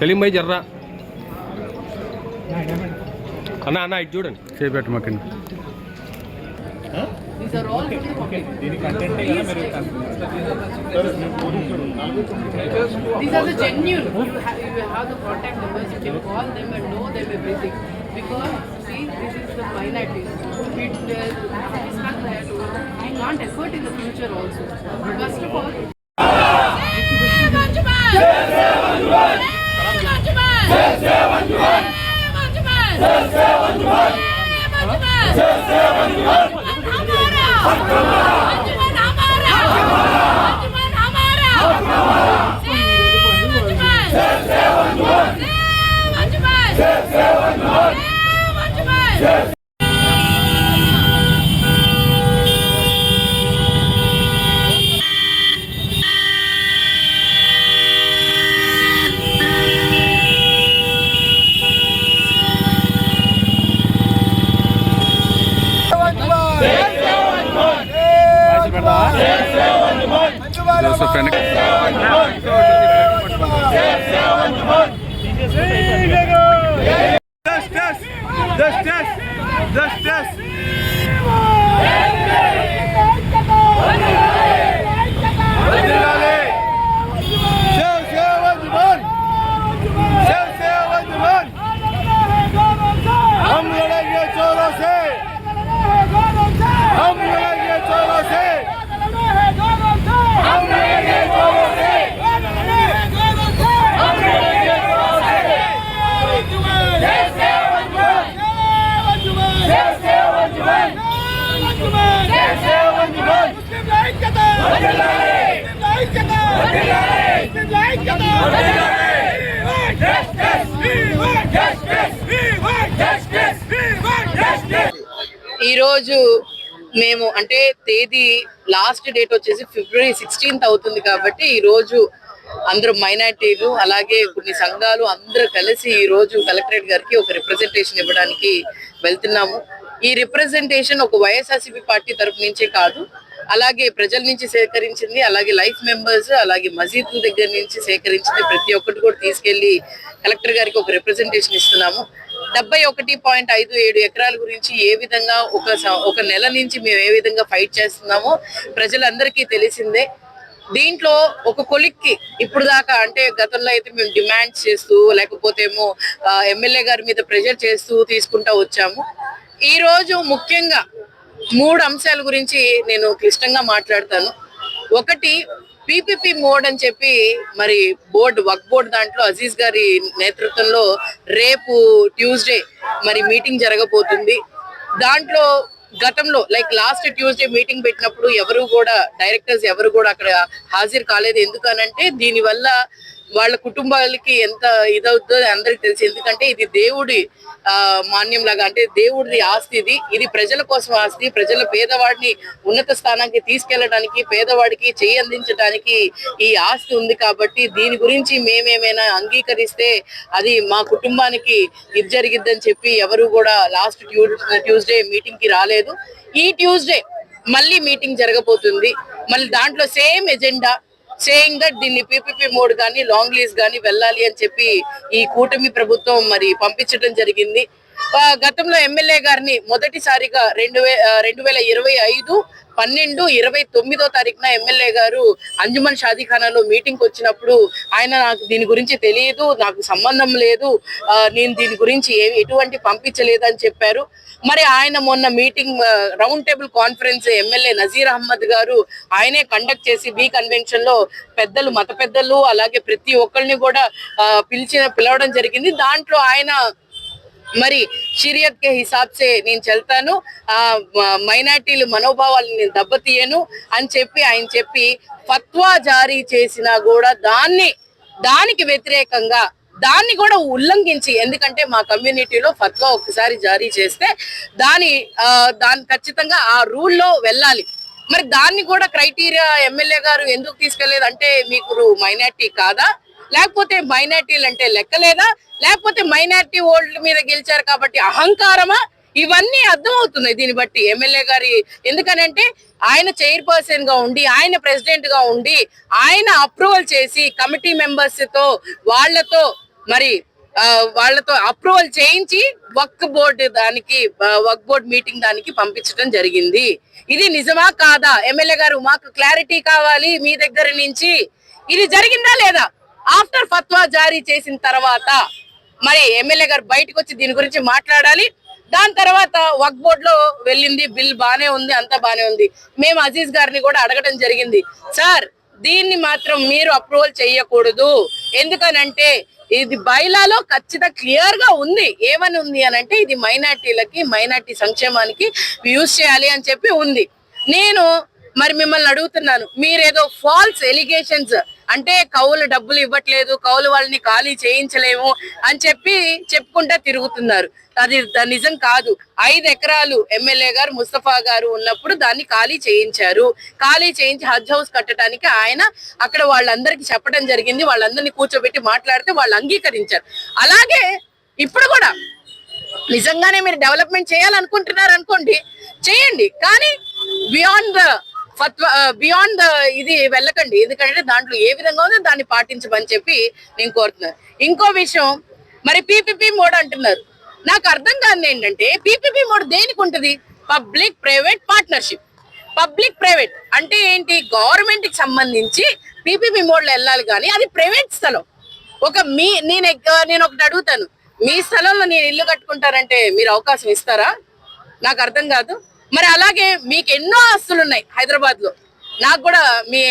సలీం భాయ్ జర్రా అన్న అన్న ఇటు చూడండి చేపెట్టు మాకండి These are all to the public. These are the genuine. You have, you have the contact numbers. You can call them and know them everything. Because see, this is the minorities. It, uh, it's not that we can't effort in the future also. First of all. मंजुबाई हम ఈరోజు మేము అంటే తేదీ last date వచ్చేసి February sixteenth అవుతుంది కాబట్టి ఈరోజు అందరూ మైనార్టీలు అలాగే కొన్ని సంఘాలు అందరూ కలిసి ఈరోజు కలెక్టరేట్ గారికి ఒక రిప్రజెంటేషన్ ఇవ్వడానికి వెళ్తున్నాము. ఈ రిప్రజెంటేషన్ ఒక వైఎస్ఆర్సీపీ పార్టీ తరపు నుంచే కాదు అలాగే ప్రజల నుంచి సేకరించింది అలాగే లైఫ్ మెంబర్స్ అలాగే మసీదుల దగ్గర నుంచి సేకరించింది ప్రతి ఒక్కటి కూడా తీసుకెళ్ళి కలెక్టర్ గారికి ఒక రిప్రజెంటేషన్ ఇస్తున్నాము. డెబ్బై ఒకటి పాయింట్ ఐదు ఏడు ఎకరాల గురించి ఏ విధంగా ఒక ఒక నెల నుంచి మేము ఏ విధంగా ఫైట్ చేస్తున్నామో ప్రజలందరికీ తెలిసిందే. దీంట్లో ఒక కొలిక్కి ఇప్పుడు దాకా అంటే గతంలో అయితే మేము డిమాండ్స్ చేస్తూ లేకపోతే ఏమో ఎమ్మెల్యే గారి మీద ప్రెజర్ చేస్తూ తీసుకుంటా వచ్చాము. ఈ రోజు ముఖ్యంగా మూడు అంశాల గురించి నేను క్లిష్టంగా మాట్లాడతాను. ఒకటి పీపీపీ మోడ్ అని చెప్పి మరి బోర్డు వక్ బోర్డు దాంట్లో అజీజ్ గారి నేతృత్వంలో రేపు ట్యూస్డే మరి మీటింగ్ జరగబోతుంది. దాంట్లో గతంలో లైక్ లాస్ట్ ట్యూస్డే మీటింగ్ పెట్టినప్పుడు ఎవరు కూడా డైరెక్టర్స్ ఎవరు కూడా అక్కడ హాజరు కాలేదు. ఎందుకనంటే దీని వల్ల వాళ్ళ కుటుంబాలకి ఎంత ఇదవుతుందో అందరికి తెలిసి ఎందుకంటే ఇది దేవుడి మాన్యం లాగా అంటే దేవుడిది ఆస్తి ఇది. ఇది ప్రజల కోసం ఆస్తి ప్రజల పేదవాడిని ఉన్నత స్థానానికి తీసుకెళ్ళడానికి పేదవాడికి చేయి అందించడానికి ఈ ఆస్తి ఉంది కాబట్టి దీని గురించి మేమేమైనా అంగీకరిస్తే అది మా కుటుంబానికి ఇది జరిగిద్దని చెప్పి ఎవరు కూడా లాస్ట్ ట్యూస్డే మీటింగ్కి రాలేదు. ఈ ట్యూస్డే మళ్ళీ మీటింగ్ జరగబోతుంది. మళ్ళీ దాంట్లో సేమ్ ఎజెండా సేయింగ్ దట్ దీన్ని పీపీపీ మోడ్ కానీ లాంగ్ లీజ్ కానీ వెళ్ళాలి అని చెప్పి ఈ కూటమి ప్రభుత్వం మరి పంపించడం జరిగింది. గతంలో ఎమ్మెల్యే గారిని మొదటిసారిగా రెండు వే రెండు వేల ఇరవై ఐదు పన్నెండు ఇరవై తొమ్మిదో తారీఖున ఎమ్మెల్యే గారు అంజుమన్ షాదీఖానాలో మీటింగ్ వచ్చినప్పుడు ఆయన నాకు దీని గురించి తెలియదు నాకు సంబంధం లేదు నేను దీని గురించి ఏ ఎటువంటి పంపించలేదు అని చెప్పారు. మరి ఆయన మొన్న meeting round table conference MLA Nazeer Ahmed గారు ఆయనే కండక్ట్ చేసి బి కన్వెన్షన్లో పెద్దలు మత పెద్దలు అలాగే ప్రతి ఒక్కరిని కూడా పిలిచిన పిలవడం జరిగింది. దాంట్లో ఆయన మరి షిరియత్ కే హిసాబ్ సే నేను చెల్తాను. ఆ మైనార్టీలు మనోభావాలను నేను దెబ్బతీయను అని చెప్పి ఆయన చెప్పి ఫత్వా జారీ చేసినా కూడా దాన్ని దానికి వ్యతిరేకంగా దాన్ని కూడా ఉల్లంఘించి ఎందుకంటే మా కమ్యూనిటీలో ఫత్వా ఒకసారి జారీ చేస్తే దాని దాని ఖచ్చితంగా ఆ రూల్లో వెళ్ళాలి. మరి దాన్ని కూడా క్రైటీరియా ఎమ్మెల్యే గారు ఎందుకు తీసుకెళ్ళేదు అంటే మీకు మైనార్టీ కాదా? లేకపోతే మైనార్టీలు అంటే లెక్కలేదా? లేకపోతే మైనార్టీ ఓట్ల మీద గెలిచారు కాబట్టి అహంకారమా? ఇవన్నీ అర్థమవుతున్నాయి దీన్ని బట్టి ఎమ్మెల్యే గారి. ఎందుకనంటే ఆయన చైర్పర్సన్గా ఉండి ఆయన ప్రెసిడెంట్గా ఉండి ఆయన అప్రూవల్ చేసి కమిటీ మెంబర్స్తో వాళ్ళతో మరి వాళ్ళతో అప్రూవల్ చేయించి వర్క్ బోర్డు దానికి వర్క్ బోర్డ్ మీటింగ్ దానికి పంపించడం జరిగింది. ఇది నిజమా కాదా? ఎమ్మెల్యే గారు మాకు క్లారిటీ కావాలి మీ దగ్గర నుంచి. ఇది జరిగిందా లేదా? ఆఫ్టర్ ఫత్వా జారీ చేసిన తర్వాత మరి ఎమ్మెల్యే గారు బయటకు వచ్చి దీని గురించి మాట్లాడాలి. దాని తర్వాత వక్ బోర్డ్లో వెళ్ళింది బిల్ బానే ఉంది అంతా బానే ఉంది. మేము అజీజ్ గారిని కూడా అడగడం జరిగింది. సార్ దీన్ని మాత్రం మీరు అప్రూవల్ చేయకూడదు ఎందుకనంటే ఇది బైలాలో ఖచ్చితంగా క్లియర్గా ఉంది. ఏమని ఉంది అని అంటే ఇది మైనార్టీలకి మైనార్టీ సంక్షేమానికి యూజ్ చేయాలి అని చెప్పి ఉంది. నేను మరి మిమ్మల్ని అడుగుతున్నాను. మీరేదో ఫాల్స్ ఎలిగేషన్స్ అంటే కౌలు డబ్బులు ఇవ్వట్లేదు కౌలు వాళ్ళని ఖాళీ చేయించలేము అని చెప్పి చెప్పుకుంటా తిరుగుతున్నారు. అది నిజం కాదు. ఐదు ఎకరాలు ఎమ్మెల్యే గారు ముస్తఫా గారు ఉన్నప్పుడు దాన్ని ఖాళీ చేయించారు. ఖాళీ చేయించి హజ్ హౌస్ కట్టడానికి ఆయన అక్కడ వాళ్ళందరికీ చెప్పడం జరిగింది. వాళ్ళందరినీ కూర్చోబెట్టి మాట్లాడితే వాళ్ళు అంగీకరించారు. అలాగే ఇప్పుడు కూడా నిజంగానే మీరు డెవలప్మెంట్ చేయాలనుకుంటున్నారు అనుకోండి చేయండి. కానీ బియాండ్ ద ఫత్వా బియాండ్ ద ఇది వెళ్ళకండి. ఎందుకంటే దాంట్లో ఏ విధంగా ఉందో దాన్ని పాటించమని చెప్పి నేను కోరుతున్నాను. ఇంకో విషయం మరి పీపీపీ మోడ్ అంటున్నారు. నాకు అర్థం కాదు ఏంటంటే పీపీపీ మోడ్ దేనికి ఉంటుంది? Public private partnership public private అంటే ఏంటి? గవర్నమెంట్కి సంబంధించి పీపీపీ మోడ్లో వెళ్ళాలి కానీ అది ప్రైవేట్ స్థలం. ఒక మీ నేను నేను ఒకటి అడుగుతాను. మీ స్థలంలో నేను ఇల్లు కట్టుకుంటారంటే మీరు అవకాశం ఇస్తారా? నాకు అర్థం కాదు. మరి అలాగే మీకు ఎన్నో ఆస్తులు ఉన్నాయి హైదరాబాద్లో నాకు కూడా మీ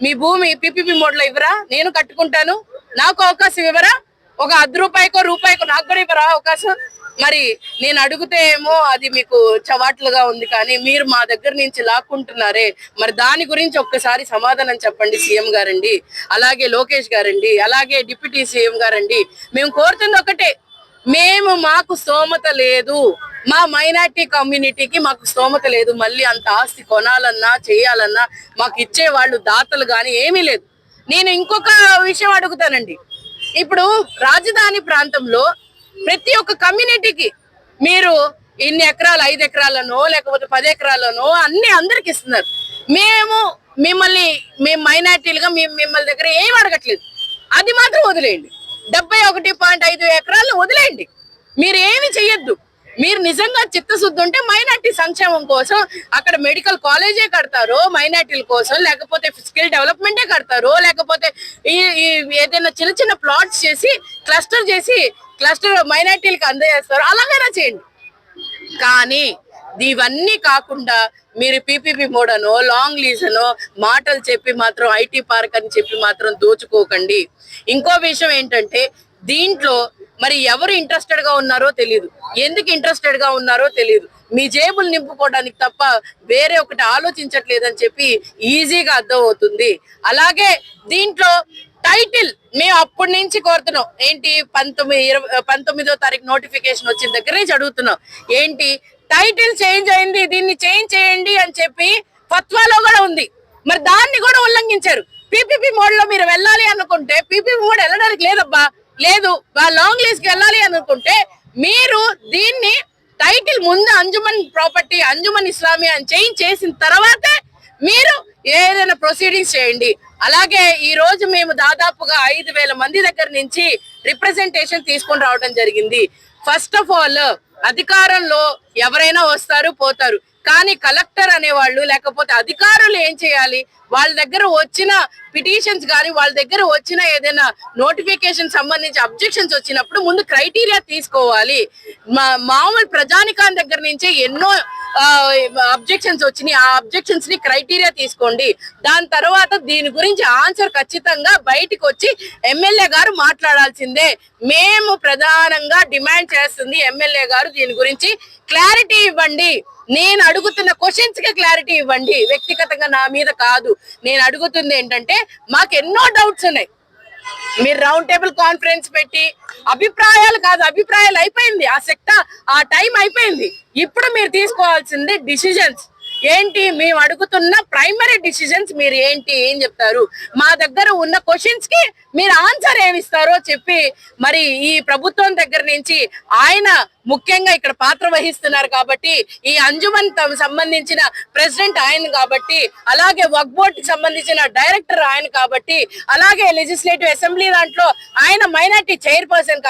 మీ భూమి పిపిపి మోడ్లో ఇవ్వరా? నేను కట్టుకుంటాను. నాకు అవకాశం ఇవ్వరా? ఒక అర్ధ రూపాయికో రూపాయికో నాకు కూడా ఇవ్వరా అవకాశం? మరి నేను అడిగితే ఏమో అది మీకు చవాట్లుగా ఉంది కానీ మీరు మా దగ్గర నుంచి లాక్కుంటున్నారే. మరి దాని గురించి ఒక్కసారి సమాధానం చెప్పండి సీఎం గారండి. అలాగే లోకేష్ గారండి అలాగే డిప్యూటీ సీఎం గారండి. మేము కోరుతుంది ఒకటే. మేము మాకు స్తోమత లేదు. మా మైనార్టీ కమ్యూనిటీకి మాకు స్తోమత లేదు. మళ్ళీ అంత ఆస్తి కొనాలన్నా చేయాలన్నా మాకు ఇచ్చే వాళ్ళు దాతలు కానీ ఏమీ లేదు. నేను ఇంకొక విషయం అడుగుతానండి. ఇప్పుడు రాజధాని ప్రాంతంలో ప్రతి ఒక్క కమ్యూనిటీకి మీరు ఇన్ని ఎకరాలు ఐదు ఎకరాలనో లేకపోతే పది ఎకరాలనో అన్ని అందరికి ఇస్తున్నారు. మేము మిమ్మల్ని మేము మైనార్టీలుగా మేము మిమ్మల్ని దగ్గర ఏం అడగట్లేదు. అది మాత్రం వదిలేయండి. డెబ్బై ఒకటి పాయింట్ ఐదు ఎకరాలు వదిలేయండి మీరు ఏమి చెయ్యొద్దు. మీరు నిజంగా చిత్తశుద్ధి ఉంటే మైనార్టీ సంక్షేమం కోసం అక్కడ మెడికల్ కాలేజే కడతారు మైనార్టీల కోసం లేకపోతే స్కిల్ డెవలప్మెంటే కడతారు లేకపోతే ఈ ఏదైనా చిన్న చిన్న ప్లాట్స్ చేసి క్లస్టర్ చేసి క్లస్టర్ మైనార్టీలకు అందజేస్తారు అలాగైనా చేయండి. కానీ ఇవన్నీ కాకుండా మీరు పీపీపీ మోడనో లాంగ్ లీజనో మాటలు చెప్పి మాత్రం ఐటీ పార్క్ అని చెప్పి మాత్రం దోచుకోకండి. ఇంకో విషయం ఏంటంటే దీంట్లో మరి ఎవరు ఇంట్రెస్టెడ్గా ఉన్నారో తెలియదు ఎందుకు ఇంట్రెస్టెడ్గా ఉన్నారో తెలియదు మీ జేబులు నింపుకోవడానికి తప్ప వేరే ఒకటి ఆలోచించట్లేదని చెప్పి ఈజీగా అర్థమవుతుంది. అలాగే దీంట్లో టైటిల్ మేము అప్పటి నుంచి కోరుతున్నాం. ఏంటి? పంతొమ్మిది ఇరవై పంతొమ్మిదో తారీఖు నోటిఫికేషన్ వచ్చిన దగ్గర నుంచి అడుగుతున్నాం. ఏంటి? టైటిల్ చేంజ్ అయింది దీన్ని చేంజ్ చేయండి అని చెప్పి ఫత్వాలో కూడా ఉంది. మరి దాన్ని కూడా ఉల్లంఘించారు. పీపీపీ మోడ్లో మీరు వెళ్ళాలి అనుకుంటే పీపీపీ మోడ్ వెళ్ళడానికి లేదబ్బా. లేదు లాంగ్ లిస్ట్ వెళ్ళాలి అనుకుంటే మీరు దీన్ని టైటిల్ ముందు అంజుమన్ ప్రాపర్టీ అంజుమన్ ఇస్లామీ అని చేంజ్ చేసిన తర్వాతే మీరు ఏదైనా ప్రొసీడింగ్స్ చేయండి. అలాగే ఈ రోజు మేము దాదాపుగా ఐదు వేల మంది దగ్గర నుంచి రిప్రజెంటేషన్ తీసుకొని రావడం జరిగింది. ఫస్ట్ ఆఫ్ ఆల్ అధికారంలో ఎవరైనా వస్తారు పోతారు. కానీ కలెక్టర్ అనేవాళ్ళు లేకపోతే అధికారులు ఏం చేయాలి? వాళ్ళ దగ్గర వచ్చిన పిటిషన్స్ కానీ వాళ్ళ దగ్గర వచ్చిన ఏదైనా నోటిఫికేషన్ సంబంధించి అబ్జెక్షన్స్ వచ్చినప్పుడు ముందు క్రైటీరియా తీసుకోవాలి. మా మామూలు ప్రజానికాన్ దగ్గర నుంచే ఎన్నో అబ్జెక్షన్స్ వచ్చినాయి. ఆ అబ్జెక్షన్స్ని క్రైటీరియా తీసుకోండి. దాని తర్వాత దీని గురించి ఆన్సర్ ఖచ్చితంగా బయటికి వచ్చి ఎమ్మెల్యే గారు మాట్లాడాల్సిందే. మేము ప్రధానంగా డిమాండ్ చేస్తుంది ఎమ్మెల్యే గారు దీని గురించి క్లారిటీ ఇవ్వండి. నేను అడుగుతున్న క్వశ్చన్స్కి క్లారిటీ ఇవ్వండి. వ్యక్తిగతంగా నా మీద కాదు. నేను అడుగుతుంది ఏంటంటే మాకు ఎన్నో డౌట్స్ ఉన్నాయి. మీరు రౌండ్ టేబుల్ కాన్ఫరెన్స్ పెట్టి అభిప్రాయాలు కాదు అభిప్రాయాలు అయిపోయింది ఆ సెక్ట ఆ టైం అయిపోయింది. ఇప్పుడు మీరు తీసుకోవాల్సింది డిసిజన్స్. ఏంటి మేము అడుగుతున్న ప్రైమరీ డిసిజన్స్ మీరు ఏంటి? ఏం చెప్తారు? మా దగ్గర ఉన్న క్వశ్చన్స్కి మీరు ఆన్సర్ ఏమిస్తారో చెప్పి మరి ఈ ప్రభుత్వం దగ్గర నుంచి ఆయన ముఖ్యంగా ఇక్కడ పాత్ర వహిస్తున్నారు కాబట్టి ఈ అంజుమన్ త- సంబంధించిన ప్రెసిడెంట్ ఆయన కాబట్టి అలాగే వక్ బోర్డ్ సంబంధించిన డైరెక్టర్ ఆయన కాబట్టి అలాగే లెజిస్లేటివ్ అసెంబ్లీ దాంట్లో ఆయన మైనార్టీ చైర్పర్సన్